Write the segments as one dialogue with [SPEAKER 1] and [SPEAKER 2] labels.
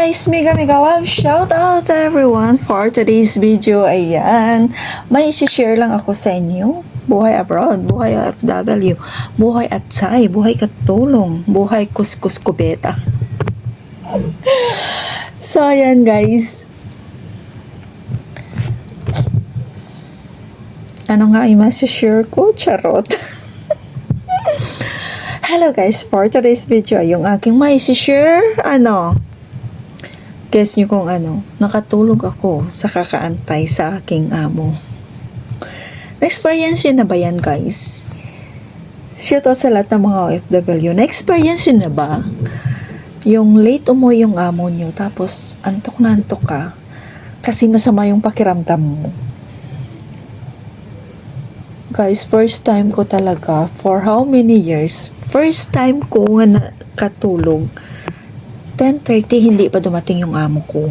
[SPEAKER 1] guys, mega mega love shout out everyone for today's video. Ayan, may share lang ako sa inyo. Buhay abroad, buhay OFW, buhay atsay, buhay katulong, buhay kuskus kubeta. so, ayan guys. Ano nga yung share ko? Charot. Hello guys, for today's video, yung aking may share, ano, guess nyo kung ano, nakatulog ako sa kakaantay sa aking amo. Na-experience yun na ba yan guys? Shout out sa lahat ng mga OFW. Na-experience yun na ba? Yung late umuwi yung amo nyo, tapos antok na antok ka, kasi masama yung pakiramdam mo. Guys, first time ko talaga, for how many years, first time ko nga nakatulog, 10.30 hindi pa dumating yung amo ko.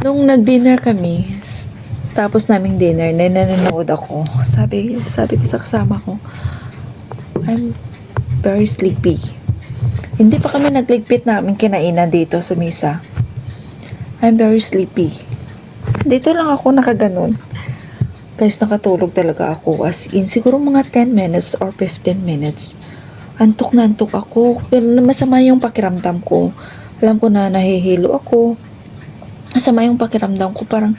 [SPEAKER 1] Nung nag-dinner kami, tapos naming dinner, na nanonood ako, sabi, sabi ko sa kasama ko, I'm very sleepy. Hindi pa kami nagligpit namin kinainan dito sa misa. I'm very sleepy. Dito lang ako nakaganon. Guys, nakatulog talaga ako. As in, siguro mga 10 minutes or 15 minutes. Antok na antok ako. Pero masama yung pakiramdam ko. Alam ko na nahihilo ako. Masama yung pakiramdam ko. Parang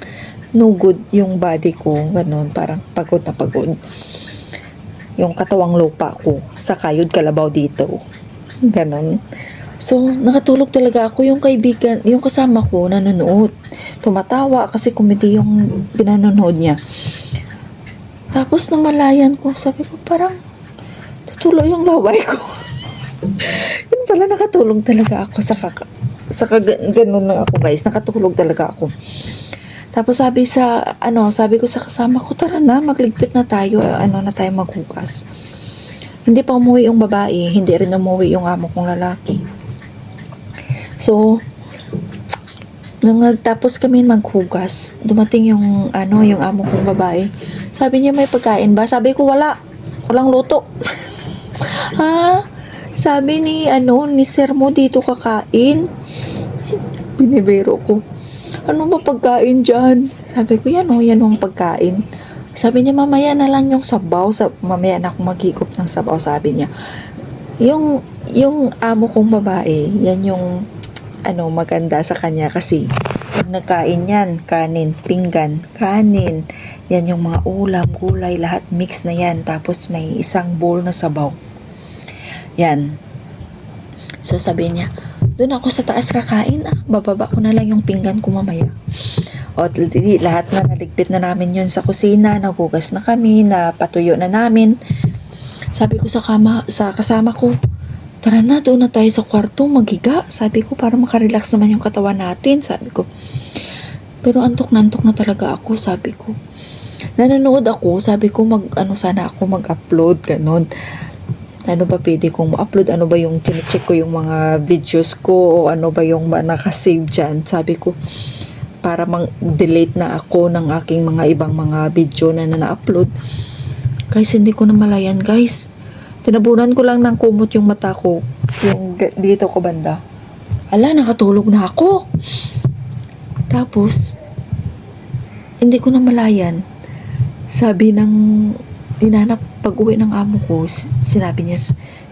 [SPEAKER 1] no good yung body ko. Ganun. Parang pagod na pagod. Yung katawang lupa ko. Sa kayod kalabaw dito. Ganun. So, nakatulog talaga ako. Yung kaibigan, yung kasama ko, nanonood. Tumatawa kasi comedy yung pinanonood niya. Tapos namalayan ko, sabi ko parang tutuloy yung laway ko. Yun pala nakatulog talaga ako sa kaka sa kaga, ganun lang ako guys, nakatulog talaga ako. Tapos sabi sa ano, sabi ko sa kasama ko, tara na, magligpit na tayo, ano na tayo maghugas. Hindi pa umuwi yung babae, hindi rin umuwi yung amo kong lalaki. So, nung nagtapos kami maghugas, dumating yung ano, yung amo kong babae. Sabi niya may pagkain ba? Sabi ko wala. Walang luto. ha? Sabi ni ano, ni sir mo dito kakain. Binibiro ko. Ano ba pagkain dyan? Sabi ko, yan o, yan o ang pagkain. Sabi niya, mamaya na lang yung sabaw. Sa, mamaya na ako maghigop ng sabaw, sabi niya. Yung, yung amo kong babae, yan yung ano, maganda sa kanya kasi pag nagkain yan, kanin, pinggan, kanin, yan yung mga ulam, gulay, lahat mix na yan. Tapos may isang bowl na sabaw. Yan. So sabi niya, doon ako sa taas kakain ah. Bababa ko na lang yung pinggan ko mamaya. O, lahat na naligpit na namin yun sa kusina. Nagugas na kami, napatuyo na namin. Sabi ko sa kama, sa kasama ko, tara na, doon na tayo sa kwarto, magiga. Sabi ko, para makarelax naman yung katawan natin. Sabi ko, pero antok na antok na talaga ako, sabi ko. Nanonood ako, sabi ko, mag, ano sana ako mag-upload, ganun. Ano ba pwede kong ma-upload? Ano ba yung chinecheck ko yung mga videos ko? O ano ba yung nakasave dyan? Sabi ko, para mang-delete na ako ng aking mga ibang mga video na na-upload. Guys, hindi ko na malayan, guys. Tinabunan ko lang ng kumot yung mata ko. Yung dito ko banda. Ala, nakatulog na ako. Tapos, hindi ko na malayan. Sabi ng dinanap pag uwi ng amo ko, sinabi niya,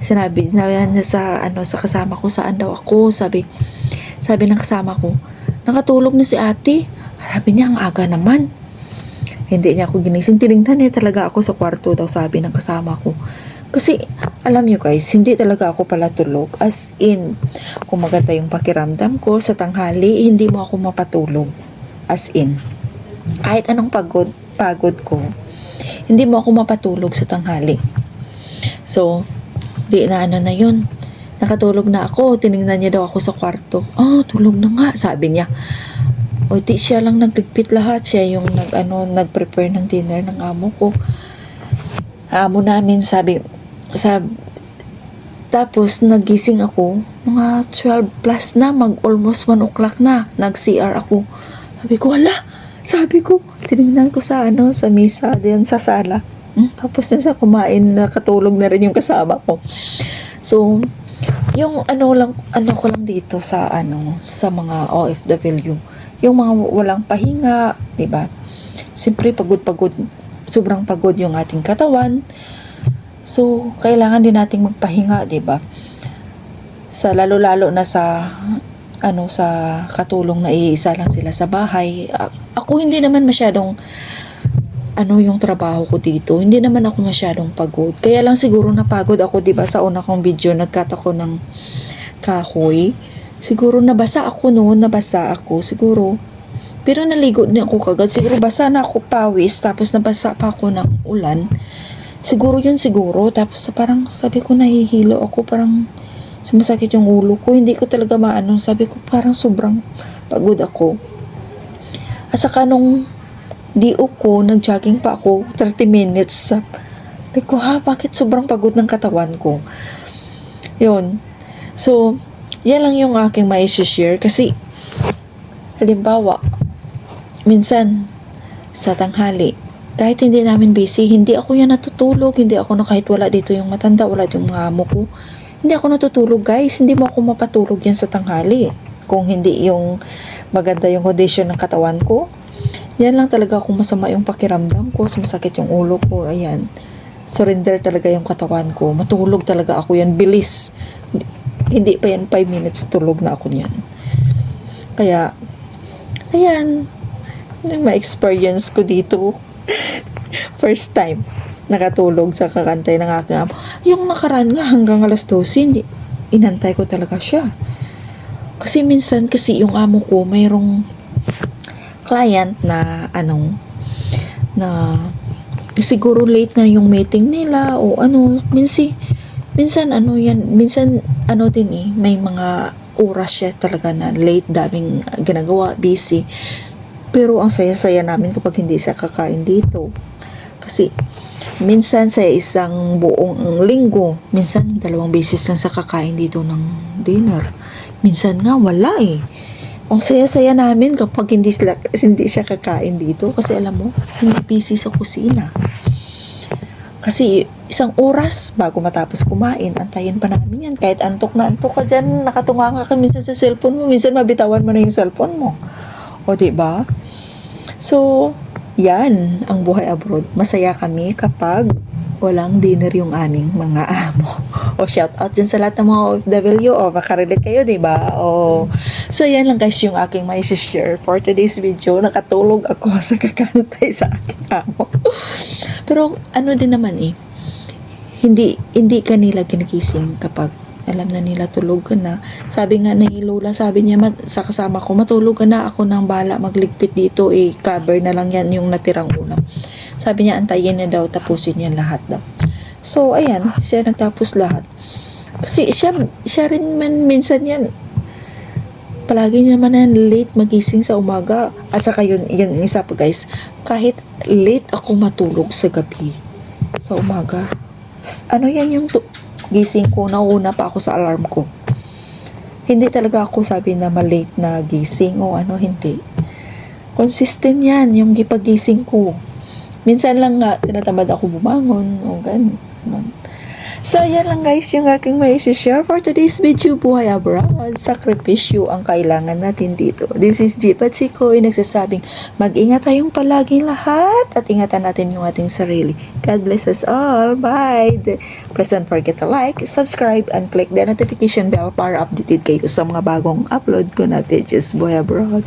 [SPEAKER 1] sinabi sinabi niya sa, ano, sa kasama ko, saan daw ako, sabi, sabi ng kasama ko, nakatulog na si ate. Sabi niya, ang aga naman. Hindi niya ako ginising. Tinignan niya talaga ako sa kwarto daw, sabi ng kasama ko. Kasi, alam niyo guys, hindi talaga ako pala tulog. As in, kung maganda yung pakiramdam ko sa tanghali, hindi mo ako mapatulog. As in, kahit anong pagod, pagod ko, hindi mo ako mapatulog sa tanghali. So, di na ano na yun. Nakatulog na ako. Tinignan niya daw ako sa kwarto. Ah, tulog na nga, sabi niya. O, di siya lang nagpigpit lahat. Siya yung nag, ano, nag-prepare ng dinner ng amo ko. Amo namin, sabi, sabi, tapos, nagising ako, mga 12 plus na, mag almost 1 o'clock na, nag-CR ako. Sabi ko, wala, sabi ko, tinignan ko sa ano, sa misa, diyan sa sala. Hmm? Tapos na sa kumain, nakatulog na rin yung kasama ko. So, yung ano lang, ano ko lang dito sa ano, sa mga OFW, yung mga walang pahinga, 'di ba? Siyempre pagod-pagod, sobrang pagod yung ating katawan. So, kailangan din nating magpahinga, 'di ba? Sa lalo-lalo na sa ano sa katulong na iisa lang sila sa bahay. A- Ako hindi naman masyadong ano yung trabaho ko dito. Hindi naman ako masyadong pagod. Kaya lang siguro napagod ako, 'di ba, sa una kong video nagkat ako ng kahoy. Siguro nabasa ako noon, nabasa ako siguro. Pero naligo din ako kagad. Siguro basa na ako pawis, tapos nabasa pa ako ng ulan. Siguro yun siguro. Tapos parang sabi ko nahihilo ako, parang sumasakit yung ulo ko. Hindi ko talaga maano. Sabi ko parang sobrang pagod ako. At saka nung di ko, nag-jogging pa ako 30 minutes. Sabi ko, ha, bakit sobrang pagod ng katawan ko? Yun. So, yan lang yung aking may share kasi halimbawa, minsan sa tanghali, kahit hindi namin busy, hindi ako yan natutulog, hindi ako na kahit wala dito yung matanda, wala yung mga amo ko, hindi ako natutulog guys, hindi mo ako mapatulog yan sa tanghali. Kung hindi yung maganda yung condition ng katawan ko, yan lang talaga kung masama yung pakiramdam ko, sumasakit yung ulo ko, ayan. Surrender talaga yung katawan ko. Matulog talaga ako yan, bilis. Hindi pa yan 5 minutes tulog na ako niyan. Kaya, ayan, yung ma-experience ko dito. First time, nakatulog sa kakantay ng aking amo. Yung nakaraan nga hanggang alas 12, hindi, inantay ko talaga siya. Kasi minsan kasi yung amo ko mayroong client na anong na siguro late na yung meeting nila o ano minsan minsan ano yan minsan ano din eh may mga oras siya talaga na late daming ginagawa busy pero ang saya-saya namin kapag hindi siya kakain dito kasi minsan sa isang buong linggo minsan dalawang beses lang sa kakain dito ng dinner minsan nga wala eh ang saya-saya namin kapag hindi, sila, hindi siya kakain dito kasi alam mo, hindi busy sa kusina. Kasi isang oras bago matapos kumain, antayin pa namin yan. Kahit antok na antok ka dyan, nakatunga ka minsan sa cellphone mo, minsan mabitawan mo na yung cellphone mo. O, ba? So, yan ang buhay abroad. Masaya kami kapag walang dinner yung aming mga amo. O shout out dyan sa lahat ng mga OFW. O makarelate kayo, di ba? O, so yan lang guys yung aking may share for today's video. Nakatulog ako sa kakantay sa aking amo. Pero ano din naman eh, hindi hindi kanila ginigising kapag alam na nila tulog ka na. Sabi nga ni Lola, sabi niya sa kasama ko, matulog ka na ako nang bala magligpit dito, eh, cover na lang yan yung natirang ulam. Sabi niya, antayin niya daw, tapusin niya lahat daw. So, ayan, siya nagtapos lahat. Kasi siya, siya rin man minsan yan, palagi naman yan late magising sa umaga. At saka yun, yun isa pa guys, kahit late ako matulog sa gabi, sa umaga, ano yan yung gising ko, nauna pa ako sa alarm ko. Hindi talaga ako sabi na malate na gising o ano, hindi. Consistent yan, yung gipagising ko. Minsan lang nga, tinatamad ako bumangon o ganun. So, yan lang guys yung aking may share for today's video, Buhay Abroad. Sakripisyo ang kailangan natin dito. This is G. Pachiko, yung nagsasabing, mag-ingat tayong palaging lahat at ingatan natin yung ating sarili. God bless us all. Bye! Please don't forget to like, subscribe, and click the notification bell para updated kayo sa mga bagong upload ko na videos, Buhay Abroad.